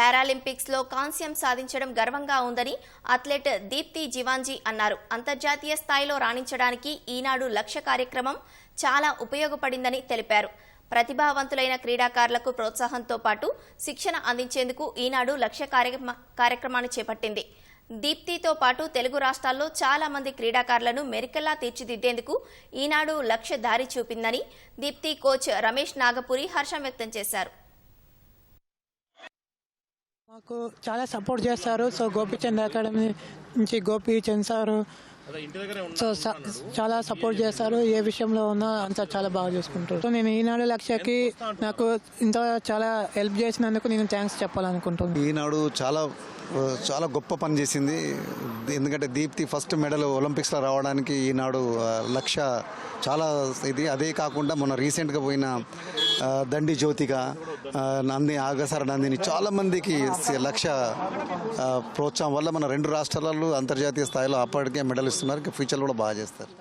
పారాలింపిక్స్లో కాంస్యం సాధించడం గర్వంగా ఉందని అథ్లెట్ దీప్తి జివాంజీ అన్నారు. అంతర్జాతీయ స్థాయిలో రాణించడానికి ఈనాడు లక్ష్య కార్యక్రమం చాలా ఉపయోగపడిందని తెలిపారు. ప్రతిభావంతులైన క్రీడాకారులకు ప్రోత్సాహంతో పాటు శిక్షణ అందించేందుకు ఈనాడు లక్ష్య కార్యక్రమాన్ని చేపట్టింది. దీప్తితో పాటు తెలుగు రాష్ట్రాల్లో చాలా మంది క్రీడాకారులను మెరికల్లా తీర్చిదిద్దేందుకు ఈనాడు లక్ష్య దారి చూపిందని దీప్తి కోచ్ రమేష్ నాగపురి హర్షం వ్యక్తం చేశారు. మాకు చాలా సపోర్ట్ చేస్తారు. సో గోపిచంద్ అకాడమీ నుంచి గోపీచంద్ సారు సో స- చాలా సపోర్ట్ చేస్తారు. ఏ విషయంలో ఉన్నా అంతా చాలా బాగా చూసుకుంటారు. సో నేను ఈనాడు లక్ష్యకి నాకు ఇంత చాలా హెల్ప్ చేసినందుకు నేను థ్యాంక్స్ చెప్పాలనుకుంటున్నాను ఈనాడు చాలా చాలా గొప్ప పని చేసింది. ఎందుకంటే దీప్తి ఫస్ట్ మెడల్ ఒలింపిక్స్లో రావడానికి ఈనాడు లక్ష్య చాలా ఇది. అదే కాకుండా మొన్న రీసెంట్గా పోయిన దండి జ్యోతిక నంది ఆగసర నందిని చాలా మందికి లక్ష్య ప్రోత్సాహం వల్ల మన రెండు రాష్ట్రాలలో అంతర్జాతీయ స్థాయిలో అప్పటికే మెడల్ ఇస్తున్నారు ఫ్యూచర్ ఫ్యూచర్లో కూడా బాగా చేస్తారు.